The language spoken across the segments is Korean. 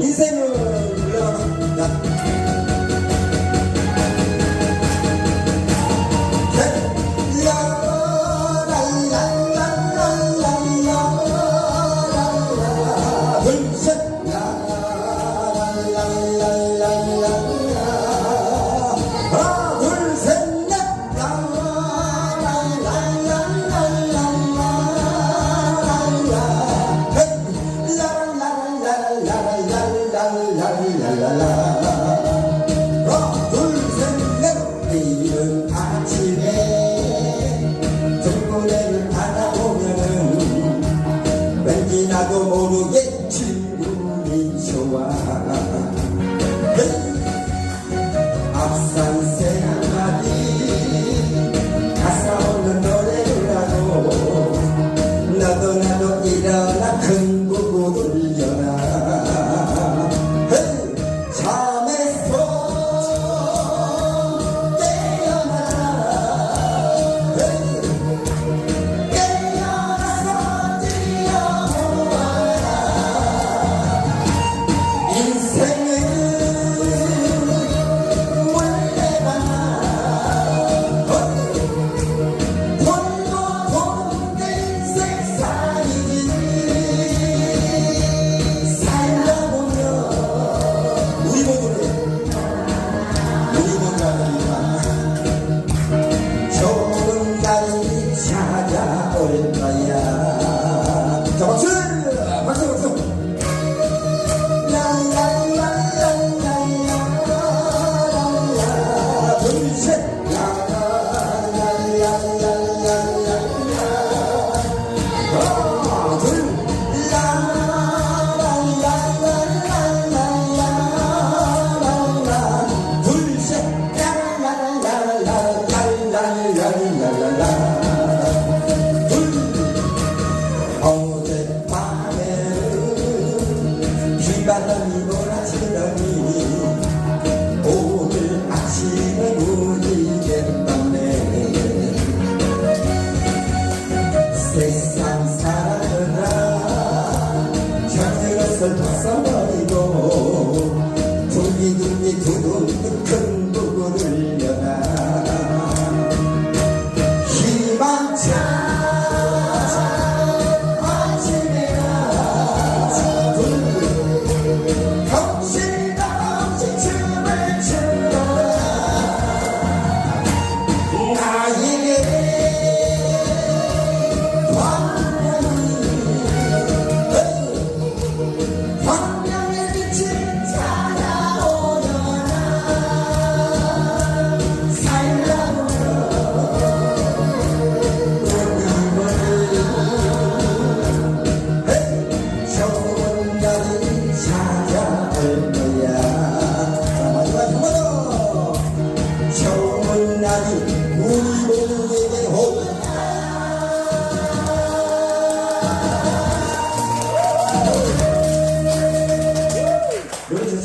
인생을 올려가는 겁니다. 세상 사랑을라 향유로서 벗어버리고 둥이둥이 두둥 큰 북을 열려라 희망찬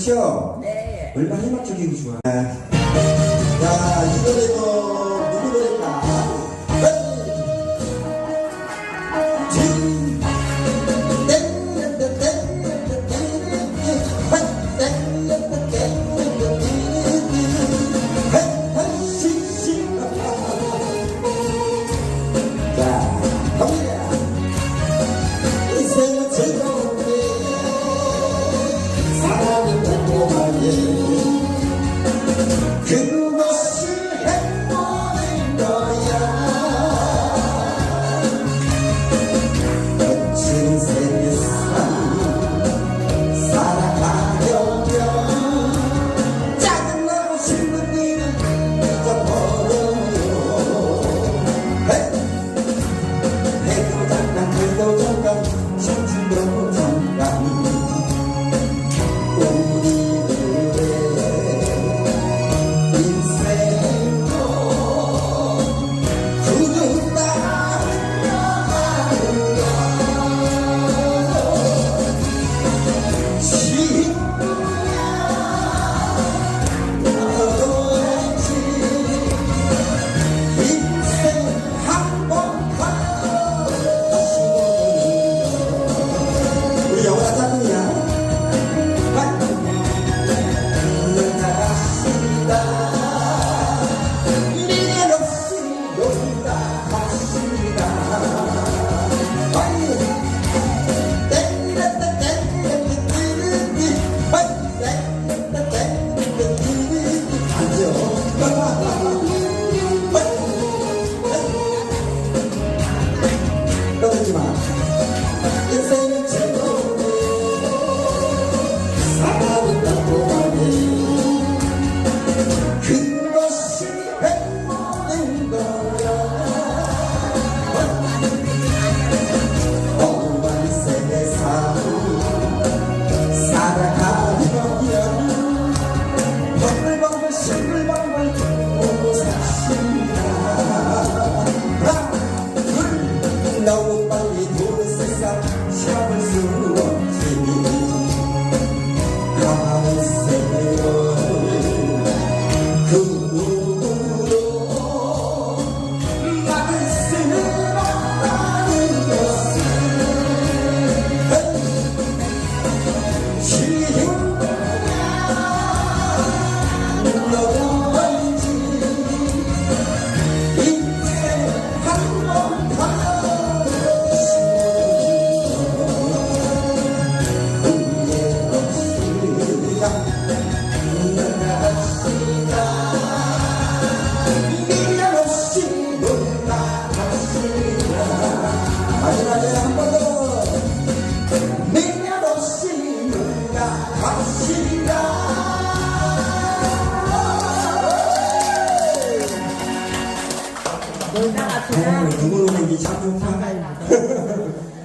그렇죠? 네. 얼마나 희망적이고 좋아. 자, 이번에도 love. 놀다가 돌아가는 누구는 이게 자꾸 상가입니다.